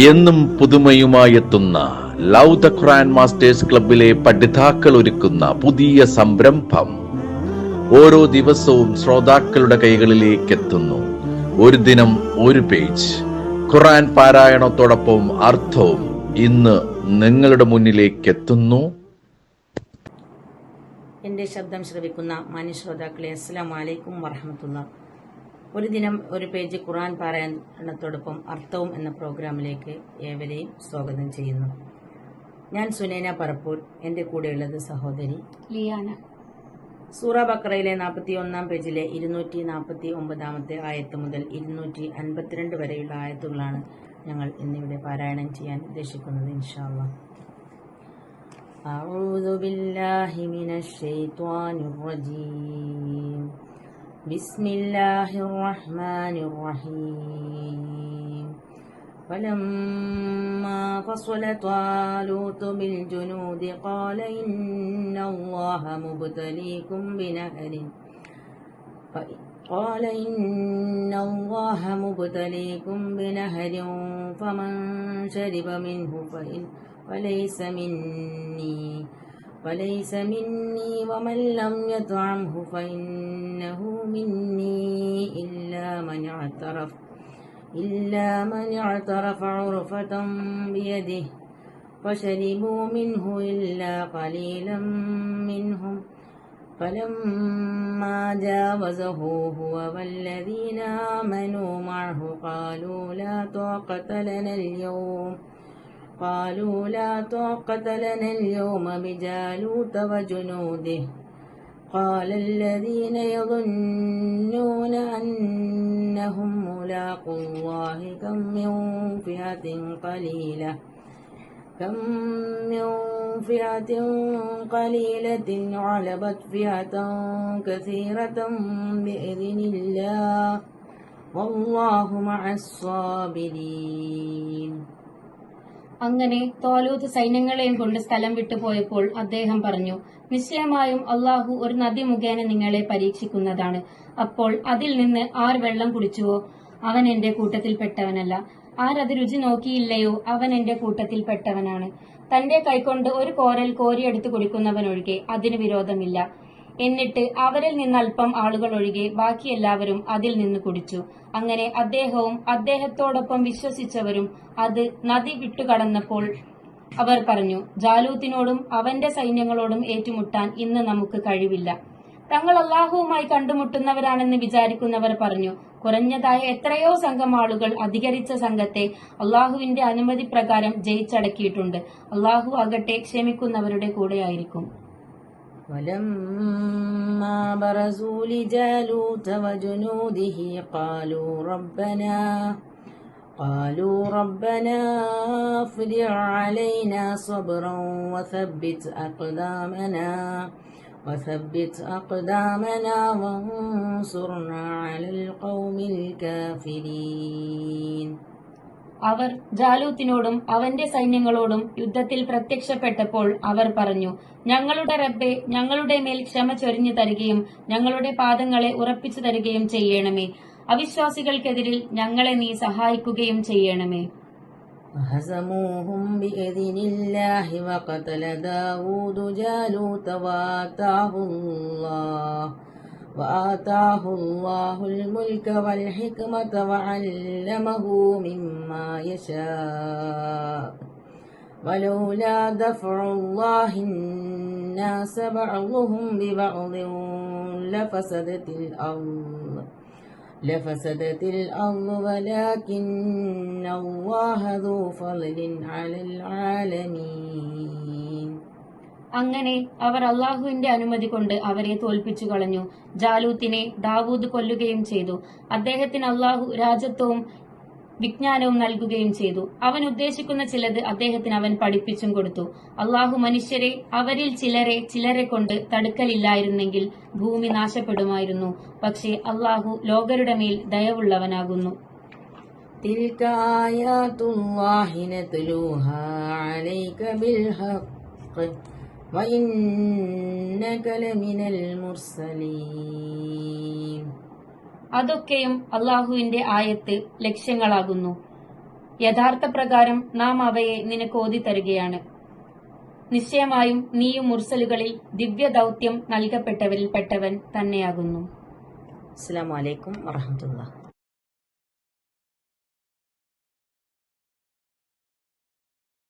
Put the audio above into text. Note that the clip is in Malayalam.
എന്നും പുതുമയുമായെത്തുന്ന ലവ് ദ ഖുറാൻ മാസ്റ്റേഴ്സ് ക്ലബിലെ പഠിതാക്കൾ ഒരുക്കുന്ന പുതിയ സംരംഭം ഓരോ ദിവസവും ശ്രോതാക്കളുടെ കൈകളിലേക്ക് എത്തുന്നു ഒരു ദിനം ഒരു പേജ്. ഖുറാൻ പാരായണത്തോടൊപ്പം അർത്ഥവും ഇന്ന് നിങ്ങളുടെ മുന്നിലേക്ക് എത്തുന്നു എന്റെ ശബ്ദം ശ്രവിക്കുന്ന മാന്യ ശ്രോതാക്കളെ അസ്സലാം വലൈക്കും വറഹമത്തുള്ള ഒരു ദിനം ഒരു പേജ് ഖുറാൻ പാരായണത്തോടൊപ്പം അർത്ഥവും എന്ന പ്രോഗ്രാമിലേക്ക് ഏവരെയും സ്വാഗതം ചെയ്യുന്നു ഞാൻ സുനേന പറപ്പൂർ എൻ്റെ കൂടെയുള്ളത് സഹോദരി ലിയാന സൂറ ബക്രയിലെ നാൽപ്പത്തി ഒന്നാം പേജിലെ ഇരുന്നൂറ്റി നാൽപ്പത്തി ഒമ്പതാമത്തെ ആയത്ത് മുതൽ ഇരുന്നൂറ്റി അൻപത്തിരണ്ട് വരെയുള്ള ആയത്തുകളാണ് ഞങ്ങൾ ഇന്നിവിടെ പാരായണം ചെയ്യാൻ ഉദ്ദേശിക്കുന്നത് ഇൻഷാല്ലാ أعوذ بالله من الشيطان الرجيم بسم الله الرحمن الرحيم. فلما فصل طالوت بالجنود قال إن الله مبتليكم بنهر. قال إن الله مبتليكم بنهر فمن شرب منه فإن فليس مني فليس مني ومن لم يطعمه فإنه مني إلا من اعترف إلا من اعترف عرفة بيده فشربوا منه إلا قليلا منهم. فلما جاوزه هو والذين آمنوا معه قالوا لا طاقة لنا اليوم. قالوا لا طاقة لنا اليوم بجالوت وجنوده. قال الذين يظنون أنهم ملاقوا الله كم من فئة قليلة. كم من فئة قليلة غلبت فئة كثيرة بإذن الله. والله مع الصابرين. അങ്ങനെ തോലൂത്ത് സൈന്യങ്ങളെയും കൊണ്ട് സ്ഥലം വിട്ടുപോയപ്പോൾ അദ്ദേഹം പറഞ്ഞു നിശ്ചയമായും അള്ളാഹു ഒരു നദി മുഖേന നിങ്ങളെ പരീക്ഷിക്കുന്നതാണ്. അപ്പോൾ അതിൽ നിന്ന് ആർ വെള്ളം കുടിച്ചുവോ? അവൻ എന്റെ കൂട്ടത്തിൽപ്പെട്ടവനല്ല. ആരത് രുചി നോക്കിയില്ലയോ? അവൻ എന്റെ കൂട്ടത്തിൽപ്പെട്ടവനാണ്. തന്റെ കൈകൊണ്ട് ഒരു കോരൽ കോരിയെടുത്ത് കുടിക്കുന്നവനൊഴികെ അതിന് വിരോധമില്ല. എന്നിട്ട് അവരിൽ നിന്ന് അല്പം ആളുകൾ ഒഴികെ ബാക്കി എല്ലാവരും അതിൽ നിന്ന് കുടിച്ചു. അങ്ങനെ അദ്ദേഹവും അദ്ദേഹത്തോടൊപ്പം വിശ്വസിച്ചവരും അത് നദി വിട്ടുകടന്നപ്പോൾ അവർ പറഞ്ഞു ജാലൂത്തിനോടും അവന്റെ സൈന്യങ്ങളോടും ഏറ്റുമുട്ടാൻ ഇന്ന് നമുക്ക് കഴിവില്ല. തങ്ങൾ അള്ളാഹുവുമായി കണ്ടുമുട്ടുന്നവരാണെന്ന് വിചാരിക്കുന്നവർ പറഞ്ഞു കുറഞ്ഞതായ എത്രയോ സംഘം ആളുകൾ അധികരിച്ച സംഘത്തെ അള്ളാഹുവിന്റെ അനുമതി പ്രകാരം ജയിച്ചടക്കിയിട്ടുണ്ട്. അള്ളാഹു ആകട്ടെ ക്ഷമിക്കുന്നവരുടെ കൂടെയായിരിക്കും ولما برزوا لجالوت وجنوده قالوا ربنا قالوا ربنا افرغ علينا صبرا وثبت أقدامنا وثبت أقدامنا وانصرنا على القوم الكافرين. അവർ ജാലൂത്തിനോടും അവന്റെ സൈന്യങ്ങളോടും യുദ്ധത്തിൽ പ്രത്യക്ഷപ്പെട്ടപ്പോൾ അവർ പറഞ്ഞു ഞങ്ങളുടെ റബ്ബെ ഞങ്ങളുടെ മേൽ ക്ഷമ ചൊരിഞ്ഞു തരികയും ഞങ്ങളുടെ പാദങ്ങളെ ഉറപ്പിച്ചു തരികയും ചെയ്യണമേ അവിശ്വാസികൾക്കെതിരിൽ ഞങ്ങളെ നീ സഹായിക്കുകയും ചെയ്യണമേ فهزموهم بإذن الله وقتل داود جالوت وآتاه الله وآتاه الله الملك والحكمة وعلمه مما يشاء. ولولا دفع الله الناس بعضهم ببعض لفسدت الأرض لفسدت الأرض ولكن الله ذو فضل على العالمين. അങ്ങനെ അവർ അള്ളാഹുവിന്റെ അനുമതി കൊണ്ട് അവരെ തോൽപ്പിച്ചു കളഞ്ഞു ജാലൂത്തിനെ ദാവൂദ് കൊല്ലുകയും ചെയ്തു അദ്ദേഹത്തിന് അള്ളാഹു രാജത്വവും വിജ്ഞാനവും നൽകുകയും ചെയ്തു അവൻ ഉദ്ദേശിക്കുന്ന ചിലത് അദ്ദേഹത്തിന് അവൻ പഠിപ്പിച്ചും കൊടുത്തു അള്ളാഹു മനുഷ്യരെ അവരിൽ ചിലരെ ചിലരെ കൊണ്ട് തടുക്കലില്ലായിരുന്നെങ്കിൽ ഭൂമി നാശപ്പെടുമായിരുന്നു പക്ഷേ അള്ളാഹു ലോകരുടെ മേൽ ദയവുള്ളവനാകുന്നു تلك آيات الله نتلوها عليك بالحق وإنك لمن المرسلين അതൊക്കെയും അള്ളാഹുവിന്റെ ആയത്ത് ലക്ഷ്യങ്ങളാകുന്നു. യഥാർത്ഥ പ്രകാരം നാം അവയെ നിനക്ക് ഓതി തരികയാണ് നിശ്ചയമായും നീയും മുർസലുകളിൽ ദിവ്യ ദൗത്യം നൽകപ്പെട്ടവരിൽ പെട്ടവൻ തന്നെയാകുന്നു. അസ്സാം വലൈക്കും വറഹമത്തുള്ള